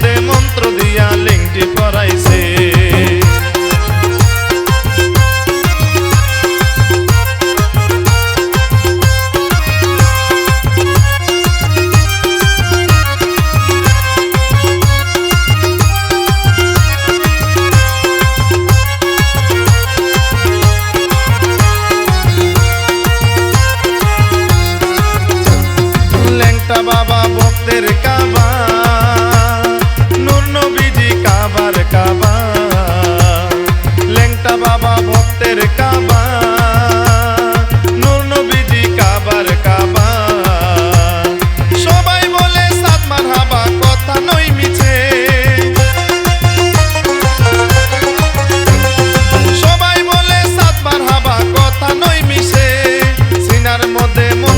te de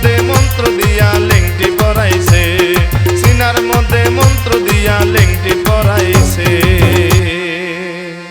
মধ্যে মন্ত্র দিয়া লেংটি পড়াইছে সিনার মধ্যে মন্ত্র দিয়া লেংটি